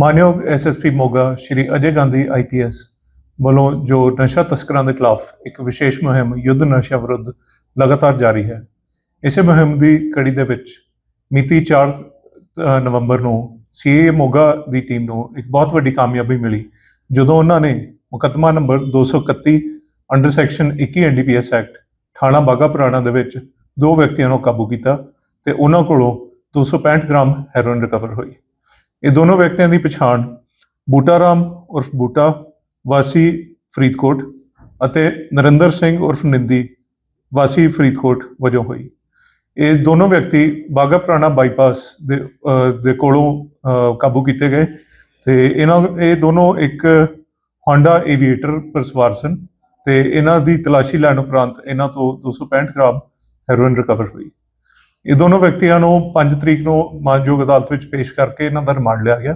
ਮਾਨਯੋਗ SSP Moga Shri Ajay Gandhi IPS ਵੱਲੋਂ ਜੋ ਨਸ਼ਾ ਤਸਕਰਾਂ ਦੇ ਖਿਲਾਫ ਇੱਕ ਵਿਸ਼ੇਸ਼ ਮੁਹਿੰਮ ਯੁੱਧ ਨਸ਼ਾ ਵਿਰੁੱਧ ਲਗਾਤਾਰ ਜਾਰੀ ਹੈ, ਇਸੇ ਮੁਹਿੰਮ ਦੀ ਕੜੀ ਦੇ ਵਿੱਚ ਮਿਤੀ 4 ਨਵੰਬਰ ਨੂੰ ਸੀਏ ਮੋਗਾ ਦੀ ਟੀਮ ਨੂੰ ਇੱਕ ਬਹੁਤ ਵੱਡੀ ਕਾਮਯਾਬੀ ਮਿਲੀ, ਜਦੋਂ ਉਹਨਾਂ ਨੇ ਮੁਕੱਦਮਾ number 231 under section 21 NDPS act ਥਾਣਾ ਬਾਗਾ ਪੁਰਾਣਾ ਦੇ ਵਿੱਚ ਦੋ ਵਿਅਕਤੀਆਂ ਨੂੰ ਕਾਬੂ ਕੀਤਾ ਤੇ ਉਹਨਾਂ ਕੋਲੋਂ 265 ਗ੍ਰਾਮ ਹੈਰੋਇਨ ਰਿਕਵਰ ਹੋਈ। ਇਹ ਦੋਨੋਂ ਵਿਅਕਤੀਆਂ ਦੀ ਪਛਾਣ ਬੂਟਾ ਰਾਮ ਉਰਫ ਬੂਟਾ ਵਾਸੀ ਫਰੀਦਕੋਟ ਅਤੇ ਨਰਿੰਦਰ ਸਿੰਘ ਉਰਫ ਨਿੰਦੀ ਵਾਸੀ ਫਰੀਦਕੋਟ ਵਜੋਂ ਹੋਈ। ਇਹ ਦੋਨੋਂ ਵਿਅਕਤੀ ਬਾਗਾ ਪੁਰਾਣਾ ਬਾਈਪਾਸ ਦੇ ਦੇ ਕੋਲੋਂ ਕਾਬੂ ਕੀਤੇ ਗਏ ਤੇ ਇਹਨਾਂ, ਇਹ ਦੋਨੋਂ ਇੱਕ Honda Aviator ਪਰ ਸਵਾਰ ਸਨ ਤੇ ਇਹਨਾਂ ਦੀ ਤਲਾਸ਼ੀ ਲੈਣ ਉਪਰੰਤ ਇਹਨਾਂ ਤੋਂ 265 ਗ੍ਰਾਮ ਹੈਰੋਇਨ ਰਿਕਵਰ ਹੋਈ। ਇਹ ਦੋਨੋਂ ਵਿਅਕਤੀਆਂ ਨੂੰ 5 ਤਰੀਕ ਨੂੰ ਮਾਨਯੋਗ ਅਦਾਲਤ ਵਿੱਚ ਪੇਸ਼ ਕਰਕੇ ਇਹਨਾਂ ਦਾ ਰਿਮਾਂਡ ਲਿਆ ਗਿਆ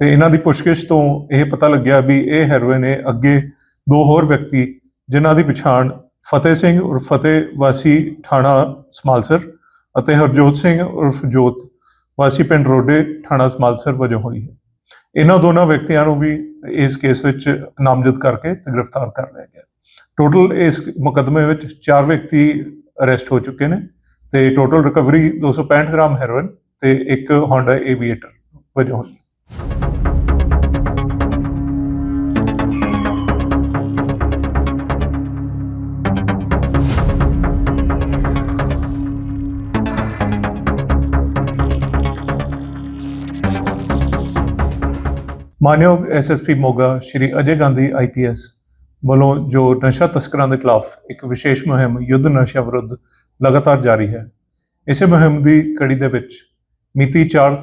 ਤੇ ਇਹਨਾਂ ਦੀ ਪੁੱਛਗਿੱਛ ਤੋਂ ਇਹ ਪਤਾ ਲੱਗਿਆ ਵੀ ਇਹ ਹੈਰੋਇਨ ਨੇ ਅੱਗੇ ਦੋ ਹੋਰ ਵਿਅਕਤੀ ਜਿਨ੍ਹਾਂ ਦੀ ਪਛਾਣ ਫਤਿਹ ਸਿੰਘ ਉਰਫ ਫਤਿਹ ਵਾਸੀ ਥਾਣਾ ਸਮਾਲਸਰ ਅਤੇ ਹਰਜੋਤ ਸਿੰਘ ਉਰਫ ਜੋਤ ਵਾਸੀ ਪਿੰਡ ਰੋਡੇ ਥਾਣਾ ਸਮਾਲਸਰ ਵਜੋਂ ਹੋਈ ਹੈ। ਇਹਨਾਂ ਦੋਨਾਂ ਵਿਅਕਤੀਆਂ ਨੂੰ ਵੀ ਇਸ ਕੇਸ ਵਿੱਚ ਨਾਮਜ਼ਦ ਕਰਕੇ ਤੇ ਗ੍ਰਿਫਤਾਰ ਕਰ ਲਿਆ ਗਿਆ। ਟੋਟਲ ਇਸ ਮੁਕੱਦਮੇ ਵਿੱਚ ਚਾਰ ਵਿਅਕਤੀ ਅਰੈਸਟ ਹੋ ਚੁੱਕੇ ਨੇ। ਤੇ ਟੋਟਲ ਰਿਕਵਰੀ 265 ਗ੍ਰਾਮ ਹੈਰੋਇਨ ਤੇ ਇੱਕ Honda Aviator ਵਜੋਂ ਹੋਈ। ਮਾਨਯੋਗ ਐਸਐਸਪੀ ਮੋਗਾ ਸ਼੍ਰੀ ਅਜੇ ਗਾਂਧੀ ਆਈਪੀਐਸ ਵੱਲੋਂ ਜੋ ਨਸ਼ਾ ਤਸਕਰਾਂ ਦੇ ਖਿਲਾਫ ਇੱਕ ਵਿਸ਼ੇਸ਼ ਮੁਹਿੰਮ, ਯੁੱਧ ਨਸ਼ਾ ਵਿਰੁੱਧ ਲਗਾਤਾਰ ਜਾਰੀ ਹੈ। ਇਸੇ ਮੁਹਿੰਮ ਦੀ ਕੜੀ ਦੇ ਵਿੱਚ ਮਿਤੀ 4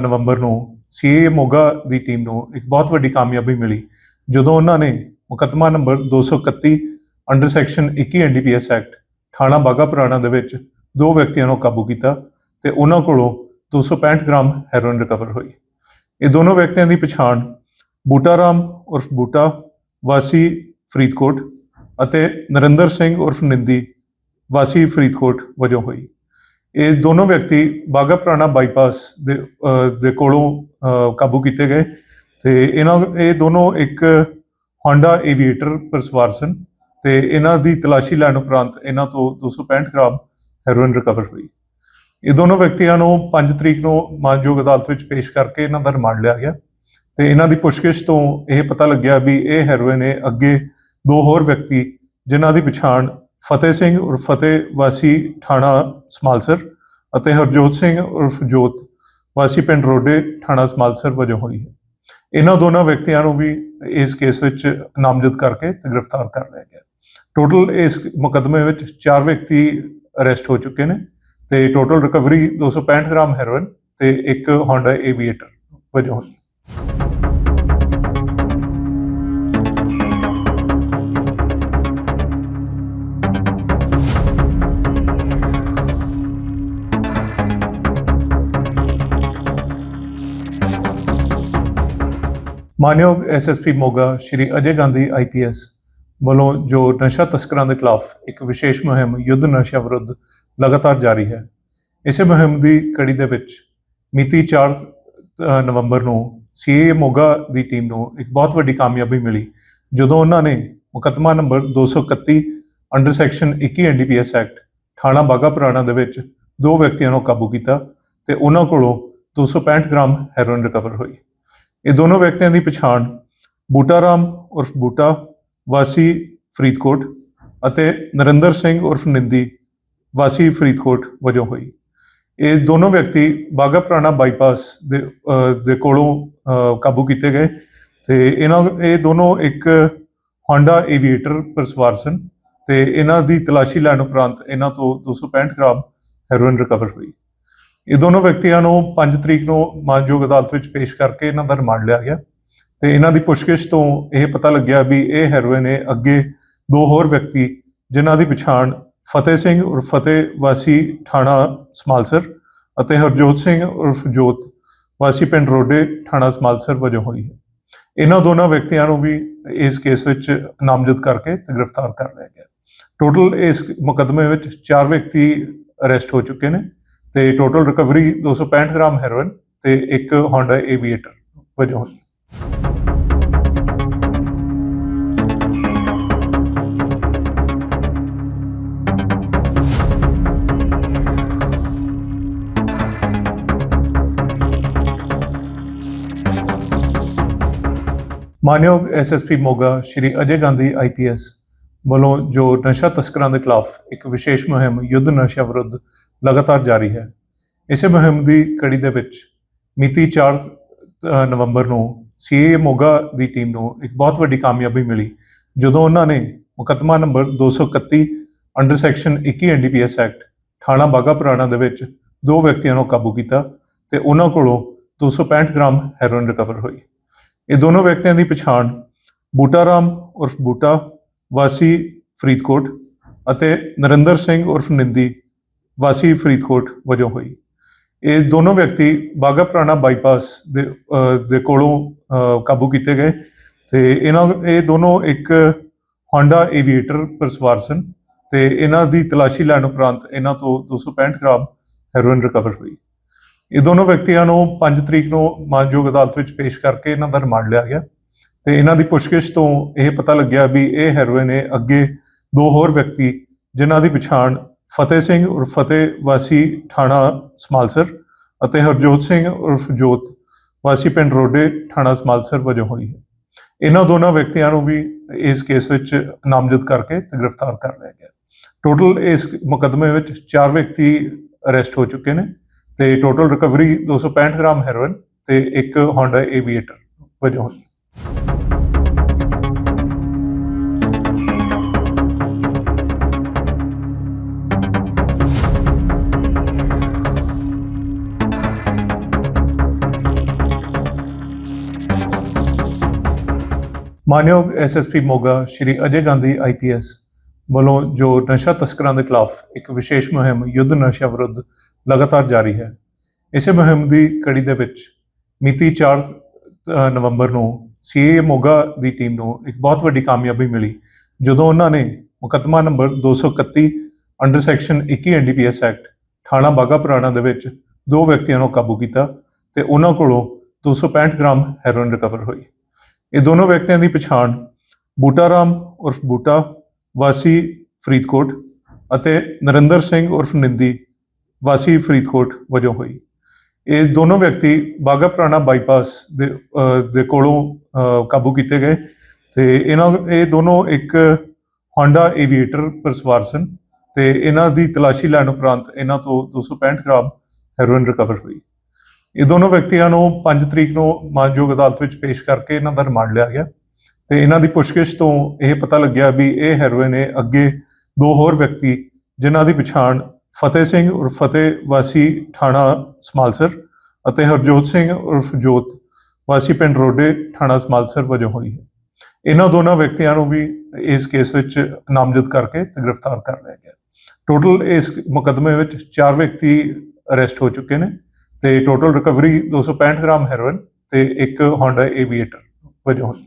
ਨਵੰਬਰ ਨੂੰ ਸੀਏ ਮੋਗਾ ਦੀ ਟੀਮ ਨੂੰ ਇੱਕ ਬਹੁਤ ਵੱਡੀ ਕਾਮਯਾਬੀ ਮਿਲੀ, ਜਦੋਂ ਉਹਨਾਂ ਨੇ ਮੁਕੱਦਮਾ number 231 under section 21 NDPS act ਥਾਣਾ ਬਾਗਾ ਪੁਰਾਣਾ ਦੇ ਵਿੱਚ ਦੋ ਵਿਅਕਤੀਆਂ ਨੂੰ ਕਾਬੂ ਕੀਤਾ ਤੇ ਉਹਨਾਂ ਕੋਲੋਂ 265 ਗ੍ਰਾਮ ਹੈਰੋਇਨ ਰਿਕਵਰ ਹੋਈ। ਇਹ ਦੋਨੋਂ ਵਿਅਕਤੀਆਂ ਦੀ ਪਛਾਣ ਬੂਟਾ ਰਾਮ ਉਰਫ ਬੂਟਾ ਵਾਸੀ ਫਰੀਦਕੋਟ ਅਤੇ ਨਰਿੰਦਰ ਸਿੰਘ ਉਰਫ ਨਿੰਦੀ ਵਾਸੀ ਫਰੀਦਕੋਟ ਵਜੋਂ ਹੋਈ। ਇਹ ਦੋਨੋਂ ਵਿਅਕਤੀ ਬਾਗਾ ਪੁਰਾਣਾ ਬਾਈਪਾਸ ਦੇ ਦੇ ਕੋਲੋਂ ਕਾਬੂ ਕੀਤੇ ਗਏ ਤੇ ਇਹਨਾਂ, ਇਹ ਦੋਨੋਂ ਇੱਕ ਹੋਂਡਾ ਏਵੀਏਟਰ ਪਰ ਸਵਾਰ ਸਨ ਤੇ ਇਹਨਾਂ ਦੀ ਤਲਾਸ਼ੀ ਲੈਣ ਉਪਰੰਤ ਇਹਨਾਂ ਤੋਂ 265 ਗ੍ਰਾਮ ਹੈਰੋਇਨ ਰਿਕਵਰ ਹੋਈ। ਇਹ ਦੋਨੋਂ ਵਿਅਕਤੀਆਂ ਨੂੰ 5 ਤਰੀਕ ਨੂੰ ਮਾਨਯੋਗ ਅਦਾਲਤ ਵਿੱਚ ਪੇਸ਼ ਕਰਕੇ ਇਹਨਾਂ ਦਾ ਰਿਮਾਂਡ ਲਿਆ ਗਿਆ ਤੇ ਇਹਨਾਂ ਦੀ ਪੁੱਛਗਿੱਛ ਤੋਂ ਇਹ ਪਤਾ ਲੱਗਿਆ ਵੀ ਇਹ ਹੈਰੋਇਨ ਨੇ ਅੱਗੇ ਦੋ ਹੋਰ ਵਿਅਕਤੀ ਜਿਨ੍ਹਾਂ ਦੀ ਪਛਾਣ ਫਤਿਹ ਸਿੰਘ ਉਰਫ ਫਤਿਹ ਵਾਸੀ ਥਾਣਾ ਸਮਾਲਸਰ ਅਤੇ ਹਰਜੋਤ ਸਿੰਘ ਉਰਫ ਜੋਤ ਵਾਸੀ ਪਿੰਡ ਰੋਡੇ ਥਾਣਾ ਸਮਾਲਸਰ ਵਜੋਂ ਹੋਈ ਹੈ। ਇਹਨਾਂ ਦੋਨਾਂ ਵਿਅਕਤੀਆਂ ਨੂੰ ਵੀ ਇਸ ਕੇਸ ਵਿੱਚ ਨਾਮਜ਼ਦ ਕਰਕੇ ਗ੍ਰਿਫਤਾਰ ਕਰ ਲਿਆ ਗਿਆ। ਟੋਟਲ ਇਸ ਮੁਕੱਦਮੇ ਵਿੱਚ ਚਾਰ ਵਿਅਕਤੀ ਅਰੈਸਟ ਹੋ ਚੁੱਕੇ ਨੇ ਤੇ ਟੋਟਲ ਰਿਕਵਰੀ 265 ਗ੍ਰਾਮ ਹੈਰੋਇਨ ਤੇ ਇੱਕ ਹੋਂਡਾ ਏਵੀਏਟਰ ਵਜੋਂ ਹੋਈ। ਮਾਨਯੋਗ ਐਸਐਸਪੀ ਮੋਗਾ ਸ਼੍ਰੀ ਅਜੇ ਗਾਂਧੀ ਆਈਪੀਐਸ ਵੱਲੋਂ ਜੋ ਨਸ਼ਾ ਤਸਕਰਾਂ ਦੇ ਖਿਲਾਫ ਇੱਕ ਵਿਸ਼ੇਸ਼ ਮੁਹਿੰਮ ਯੁੱਧ ਨਸ਼ਾ ਵਿਰੁੱਧ ਲਗਾਤਾਰ ਜਾਰੀ ਹੈ, ਇਸੇ ਮੁਹਿੰਮ ਦੀ ਕੜੀ ਦੇ ਵਿੱਚ ਮਿਤੀ 4 ਨਵੰਬਰ ਨੂੰ ਸੀਏ ਮੋਗਾ ਦੀ ਟੀਮ ਨੂੰ ਇੱਕ ਬਹੁਤ ਵੱਡੀ ਕਾਮਯਾਬੀ ਮਿਲੀ, ਜਦੋਂ ਉਹਨਾਂ ਨੇ ਮੁਕੱਦਮਾ number 231 under section 21 NDPS act ਥਾਣਾ ਬਾਗਾ ਪੁਰਾਣਾ ਦੇ ਵਿੱਚ ਦੋ ਵਿਅਕਤੀਆਂ ਨੂੰ ਕਾਬੂ ਕੀਤਾ ਤੇ ਉਹਨਾਂ ਕੋਲੋਂ 265 ਗ੍ਰਾਮ ਹੈਰੋਇਨ ਰਿਕਵਰ ਹੋਈ। ਇਹ ਦੋਨੋਂ ਵਿਅਕਤੀਆਂ ਦੀ ਪਛਾਣ ਬੂਟਾ ਰਾਮ ਉਰਫ ਬੂਟਾ ਵਾਸੀ ਫਰੀਦਕੋਟ ਅਤੇ ਨਰਿੰਦਰ ਸਿੰਘ ਉਰਫ ਨਿੰਦੀ ਵਾਸੀ ਫਰੀਦਕੋਟ ਵਜੋਂ ਹੋਈ। ਇਹ ਦੋਨੋਂ ਵਿਅਕਤੀ ਬਾਗਾ ਪੁਰਾਣਾ ਬਾਈਪਾਸ ਦੇ ਦੇ ਕੋਲੋਂ ਕਾਬੂ ਕੀਤੇ ਗਏ ਤੇ ਇਹਨਾਂ, ਇਹ ਦੋਨੋਂ ਇੱਕ Honda Aviator ਪਰ ਸਵਾਰ ਸਨ ਤੇ ਇਹਨਾਂ ਦੀ ਤਲਾਸ਼ੀ ਲੈਣ ਉਪਰੰਤ ਇਹਨਾਂ ਤੋਂ 265 ਗ੍ਰਾਮ ਹੈਰੋਇਨ ਰਿਕਵਰ ਹੋਈ। ਇਹ ਦੋਨੋਂ ਵਿਅਕਤੀਆਂ ਨੂੰ 5 ਤਰੀਕ ਨੂੰ ਮਾਨਯੋਗ ਅਦਾਲਤ ਵਿੱਚ ਪੇਸ਼ ਕਰਕੇ ਇਹਨਾਂ ਦਾ ਰਿਮਾਂਡ ਲਿਆ ਗਿਆ। ਤੇ ਇਹਨਾਂ ਦੀ ਪੁੱਛਗਿੱਛ ਤੋਂ ਇਹ ਪਤਾ ਲੱਗਿਆ ਵੀ ਇਹ ਹੈਰੋਇਨ ਨੇ ਅੱਗੇ ਦੋ ਹੋਰ ਵਿਅਕਤੀ ਜਿਨ੍ਹਾਂ ਦੀ ਪਛਾਣ ਫਤਿਹ ਸਿੰਘ ਉਰਫ ਫਤਿਹ ਵਾਸੀ ਥਾਣਾ ਸਮਾਲਸਰ ਅਤੇ ਹਰਜੋਤ ਸਿੰਘ ਉਰਫ ਜੋਤ ਵਾਸੀ ਪਿੰਡ ਰੋਡੇ ਥਾਣਾ ਸਮਾਲਸਰ ਵਜੋਂ ਹੋਈ ਹੈ। ਇਹਨਾਂ ਦੋਨਾਂ ਵਿਅਕਤੀਆਂ ਨੂੰ ਵੀ ਇਸ ਕੇਸ ਵਿੱਚ ਨਾਮਜ਼ਦ ਕਰਕੇ ਤੇ ਗ੍ਰਿਫਤਾਰ ਕਰ ਲਿਆ ਗਿਆ। ਟੋਟਲ ਇਸ ਮੁਕੱਦਮੇ ਵਿੱਚ ਚਾਰ ਵਿਅਕਤੀ ਅਰੈਸਟ ਹੋ ਚੁੱਕੇ ਨੇ। ਤੇ ਟੋਟਲ ਰਿਕਵਰੀ 265 ਗ੍ਰਾਮ ਹੈਰੋਇਨ ਤੇ ਇੱਕ Honda Aviator ਵਜੋਂ ਹੋਈ। ਮਾਨਯੋਗ ਐਸਐਸਪੀ ਮੋਗਾ ਸ਼੍ਰੀ ਅਜੇ ਗਾਂਧੀ ਆਈਪੀਐਸ ਵੱਲੋਂ ਜੋ ਨਸ਼ਾ ਤਸਕਰਾਂ ਦੇ ਖਿਲਾਫ ਇੱਕ ਵਿਸ਼ੇਸ਼ ਮੁਹਿੰਮ, ਯੁੱਧ ਨਸ਼ਾ ਵਿਰੁੱਧ ਲਗਾਤਾਰ ਜਾਰੀ ਹੈ। ਇਸੇ ਮੁਹਿੰਮ ਦੀ ਕੜੀ ਦੇ ਵਿੱਚ ਮਿਤੀ 4 ਨਵੰਬਰ ਨੂੰ ਸੀਏ ਮੋਗਾ ਦੀ ਟੀਮ ਨੂੰ ਇੱਕ ਬਹੁਤ ਵੱਡੀ ਕਾਮਯਾਬੀ ਮਿਲੀ, ਜਦੋਂ ਉਹਨਾਂ ਨੇ ਮੁਕੱਦਮਾ number 231 under section 21 NDPS act ਥਾਣਾ ਬਾਗਾ ਪੁਰਾਣਾ ਦੇ ਵਿੱਚ ਦੋ ਵਿਅਕਤੀਆਂ ਨੂੰ ਕਾਬੂ ਕੀਤਾ ਤੇ ਉਹਨਾਂ ਕੋਲੋਂ 265 ਗ੍ਰਾਮ ਹੈਰੋਇਨ ਰਿਕਵਰ ਹੋਈ। ਇਹ ਦੋਨੋਂ ਵਿਅਕਤੀਆਂ ਦੀ ਪਛਾਣ ਬੂਟਾ ਰਾਮ ਉਰਫ ਬੂਟਾ ਵਾਸੀ ਫਰੀਦਕੋਟ ਅਤੇ ਨਰਿੰਦਰ ਸਿੰਘ ਉਰਫ ਨਿੰਦੀ ਵਾਸੀ ਫਰੀਦਕੋਟ ਵਜੋਂ ਹੋਈ। ਇਹ ਦੋਨੋਂ ਵਿਅਕਤੀ ਬਾਗਾ ਪੁਰਾਣਾ ਬਾਈਪਾਸ ਦੇ ਦੇ ਕੋਲੋਂ ਕਾਬੂ ਕੀਤੇ ਗਏ ਤੇ ਇਹਨਾਂ, ਇਹ ਦੋਨੋਂ ਇੱਕ Honda ਏਵੀਏਟਰ ਪਰ ਸਵਾਰ ਸਨ ਤੇ ਇਹਨਾਂ ਦੀ ਤਲਾਸ਼ੀ ਲੈਣ ਉਪਰੰਤ ਇਹਨਾਂ ਤੋਂ 265 ਗ੍ਰਾਮ ਹੈਰੋਇਨ ਰਿਕਵਰ ਹੋਈ। ਇਹ ਦੋਨੋਂ ਵਿਅਕਤੀਆਂ ਨੂੰ 5 ਤਰੀਕ ਨੂੰ ਮਾਨਯੋਗ ਅਦਾਲਤ ਵਿੱਚ ਪੇਸ਼ ਕਰਕੇ ਇਹਨਾਂ ਦਾ ਰਿਮਾਂਡ ਲਿਆ ਗਿਆ ਤੇ ਇਹਨਾਂ ਦੀ ਪੁੱਛਗਿੱਛ ਤੋਂ ਇਹ ਪਤਾ ਲੱਗਿਆ ਵੀ ਇਹ ਹੈਰੋਇਨ ਨੇ ਅੱਗੇ ਦੋ ਹੋਰ ਵਿਅਕਤੀ ਜਿਨ੍ਹਾਂ ਦੀ ਪਛਾਣ ਫਤਿਹ ਸਿੰਘ ਉਰਫ ਫਤਿਹ ਵਾਸੀ ਥਾਣਾ ਸਮਾਲਸਰ ਅਤੇ ਹਰਜੋਤ ਸਿੰਘ ਉਰਫ ਜੋਤ ਵਾਸੀ ਪਿੰਡ ਰੋਡੇ ਥਾਣਾ ਸਮਾਲਸਰ ਵਜੋਂ ਹੋਈ ਹੈ। ਇਹਨਾਂ ਦੋਨਾਂ ਵਿਅਕਤੀਆਂ ਨੂੰ ਵੀ ਇਸ ਕੇਸ ਵਿੱਚ ਨਾਮਜ਼ਦ ਕਰਕੇ ਤੇ ਗ੍ਰਿਫਤਾਰ ਕਰ ਲਿਆ ਗਿਆ। ਟੋਟਲ ਇਸ ਮੁਕੱਦਮੇ ਵਿੱਚ 4 ਵਿਅਕਤੀ ਅਰੈਸਟ ਹੋ ਚੁੱਕੇ ਨੇ ਤੇ ਟੋਟਲ ਰਿਕਵਰੀ 265 ਗ੍ਰਾਮ ਹੈਰੋਇਨ ਤੇ ਇੱਕ ਹੋਂਡਾ ਏਵੀਏਟਰ ਵਜੋਂ ਹੋਈ ਮਾਨਯੋਗ ਐਸਐਸਪੀ ਮੋਗਾ ਸ਼੍ਰੀ ਅਜੇ ਗਾਂਧੀ ਆਈਪੀਐਸ ਵੱਲੋਂ ਜੋ ਨਸ਼ਾ ਤਸਕਰਾਂ ਦੇ ਖਿਲਾਫ ਇੱਕ ਵਿਸ਼ੇਸ਼ ਮੁਹਿੰਮ ਯੁੱਧ ਨਸ਼ਾ ਵਿਰੁੱਧ ਲਗਾਤਾਰ ਜਾਰੀ ਹੈ, ਇਸੇ ਮੁਹਿੰਮ ਦੀ ਕੜੀ ਦੇ ਵਿੱਚ ਮਿਤੀ 4 ਨਵੰਬਰ ਨੂੰ ਸੀਏ ਮੋਗਾ ਦੀ ਟੀਮ ਨੂੰ ਇੱਕ ਬਹੁਤ ਵੱਡੀ ਕਾਮਯਾਬੀ ਮਿਲੀ, ਜਦੋਂ ਉਹਨਾਂ ਨੇ ਮੁਕੱਦਮਾ number 231 under section 21 NDPS act ਥਾਣਾ ਬਾਗਾ ਪੁਰਾਣਾ ਦੇ ਵਿੱਚ ਦੋ ਵਿਅਕਤੀਆਂ ਨੂੰ ਕਾਬੂ ਕੀਤਾ ਤੇ ਉਹਨਾਂ ਕੋਲੋਂ 265 ਗ੍ਰਾਮ ਹੈਰੋਇਨ ਰਿਕਵਰ ਹੋਈ। ਇਹ ਦੋਨੋਂ ਵਿਅਕਤੀਆਂ ਦੀ ਪਛਾਣ ਬੂਟਾ ਰਾਮ ਉਰਫ ਬੂਟਾ ਵਾਸੀ ਫਰੀਦਕੋਟ ਅਤੇ ਨਰਿੰਦਰ ਸਿੰਘ ਉਰਫ ਨਿੰਦੀ ਵਾਸੀ ਫਰੀਦਕੋਟ ਵਜੋਂ ਹੋਈ। ਇਹ ਦੋਨੋਂ ਵਿਅਕਤੀ ਬਾਗਾ ਪੁਰਾਣਾ ਬਾਈਪਾਸ ਦੇ ਦੇ ਕੋਲੋਂ ਕਾਬੂ ਕੀਤੇ ਗਏ ਤੇ ਇਹਨਾਂ, ਇਹ ਦੋਨੋਂ ਇੱਕ ਹੋਂਡਾ ਏਵੀਏਟਰ ਪਰ ਸਵਾਰ ਸਨ ਤੇ ਇਹਨਾਂ ਦੀ ਤਲਾਸ਼ੀ ਲੈਣ ਉਪਰੰਤ ਇਹਨਾਂ ਤੋਂ 265 ਗ੍ਰਾਮ ਹੈਰੋਇਨ ਰਿਕਵਰ ਹੋਈ। ਇਹ ਦੋਨੋਂ ਵਿਅਕਤੀਆਂ ਨੂੰ 5 ਤਰੀਕ ਨੂੰ ਮਾਨਯੋਗ ਅਦਾਲਤ ਵਿੱਚ ਪੇਸ਼ ਕਰਕੇ ਇਹਨਾਂ ਦਾ ਰਿਮਾਂਡ ਲਿਆ ਗਿਆ। ਤੇ ਇਹਨਾਂ ਦੀ ਪੁੱਛਗਿੱਛ ਤੋਂ ਇਹ ਪਤਾ ਲੱਗਿਆ ਵੀ ਇਹ ਹੈਰੋਇਨ ਨੇ ਅੱਗੇ ਦੋ ਹੋਰ ਵਿਅਕਤੀ ਜਿਨ੍ਹਾਂ ਦੀ ਪਛਾਣ ਫਤਿਹ ਸਿੰਘ ਉਰ ਫਤਿਹ ਵਾਸੀ ਥਾਣਾ ਸਮਾਲਸਰ ਅਤੇ ਹਰਜੋਤ ਸਿੰਘ ਉਰਫ ਜੋਤ ਵਾਸੀ ਪਿੰਡ ਰੋਡੇ ਥਾਣਾ ਸਮਾਲਸਰ ਵਜੋਂ ਹੋਈ ਹੈ। ਇਹਨਾਂ ਦੋਨਾਂ ਵਿਅਕਤੀਆਂ ਨੂੰ ਵੀ ਇਸ ਕੇਸ ਵਿੱਚ ਨਾਮਜ਼ਦ ਕਰਕੇ ਤੇ ਗ੍ਰਿਫਤਾਰ ਕਰ ਲਿਆ ਗਿਆ। ਟੋਟਲ ਇਸ ਮੁਕੱਦਮੇ ਵਿੱਚ ਚਾਰ ਵਿਅਕਤੀ ਅਰੈਸਟ ਹੋ ਚੁੱਕੇ ਨੇ। ਤੇ ਟੋਟਲ ਰਿਕਵਰੀ 265 ਗ੍ਰਾਮ ਹੈਰੋਇਨ ਤੇ ਇੱਕ Honda ਏਵੀਏਟਰ ਵਜੋਂ ਹੋਈ